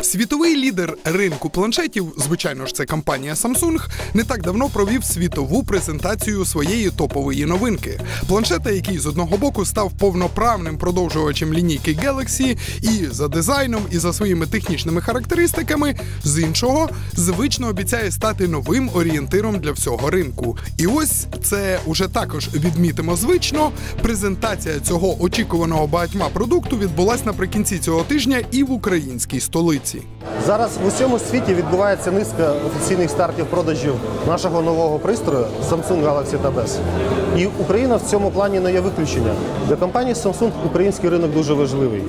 Світовий лідер ринку планшетів, звичайно ж, це компанія Samsung, не так давно провів світову презентацію своєї топової новинки. Планшета, який з одного боку став повноправним продовжувачем лінійки Galaxy і за дизайном, і за своїми технічними характеристиками, з іншого звично обіцяє стати новим орієнтиром для всього ринку. І ось це уже також відмітимо звично. Презентація цього очікуваного багатьма продукту відбулась наприкінці цього тижня і в українській столиці. Зараз в усьому світі відбувається низка офіційних стартів продажів нашого нового пристрою Samsung Galaxy Tab S. І Україна в цьому плані не є виключення. Для компанії Samsung український ринок дуже важливий.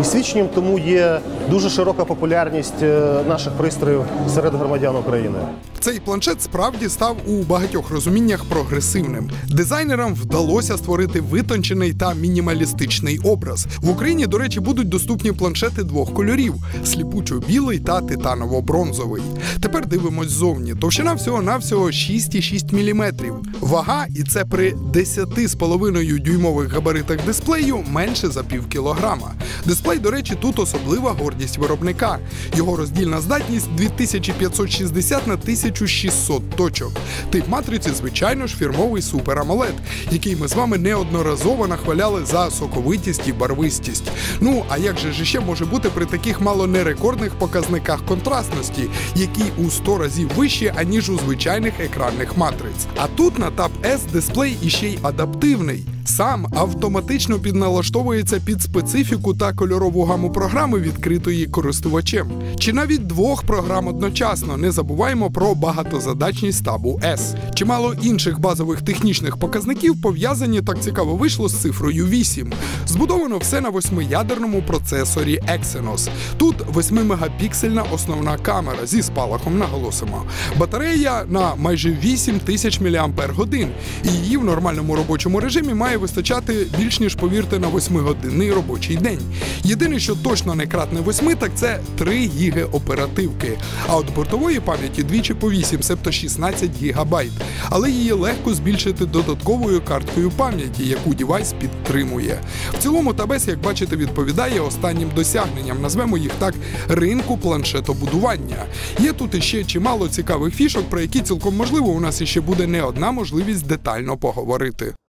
І свідченням тому є дуже широка популярність е, наших пристроїв серед громадян України. Цей планшет справді став у багатьох розуміннях прогресивним. Дизайнерам вдалося створити витончений та мінімалістичний образ. В Україні, до речі, будуть доступні планшети двох кольорів: сліпучо-білий та титаново-бронзовий. Тепер дивимось ззовні. Товщина всього навсього 6,6 мм. Вага, і це при 10,5 дюймових габаритах дисплею менше за пів кілограма. Дисплей, до речі, тут особлива гордість виробника. Його роздільна здатність 2560 на 1600 точок. Тип матриці, звичайно ж, фірмовий AMOLED, який ми з вами неодноразово нахваляли за соковитість і барвистість. Ну а як же ж ще може бути при таких мало не рекордних показниках контрастності, які у 100 разів вищі, аніж у звичайних екранних матриць. А тут на Tab S дисплей іще й адаптивний. Сам автоматично підналаштовується під специфіку та кольорову гаму програми, відкритої користувачем. Чи навіть двох програм одночасно не забуваємо про багатозадачність табу S. Чимало інших базових технічних показників пов'язані так цікаво вийшло з цифрою 8. Збудовано все на восьмиядерному процесорі Exynos. Тут 8-мегапіксельна основна камера зі спалахом наголосимо. Батарея на майже 8 тисяч мАч, і її в нормальному робочому режимі має вистачати більш ніж повірте на 8-годинний робочий день. Єдине, що точно не кратне 8, так це 3 гіги оперативки. А от бортової пам'яті двічі по 8, себто 16 гігабайт. Але її легко збільшити додатковою карткою пам'яті, яку дівайс підтримує. В цілому Табес, як бачите, відповідає останнім досягненням, назвемо їх так, ринку планшетобудування. Є тут іще чимало цікавих фішок, про які цілком можливо у нас іще буде не одна можливість детально поговорити.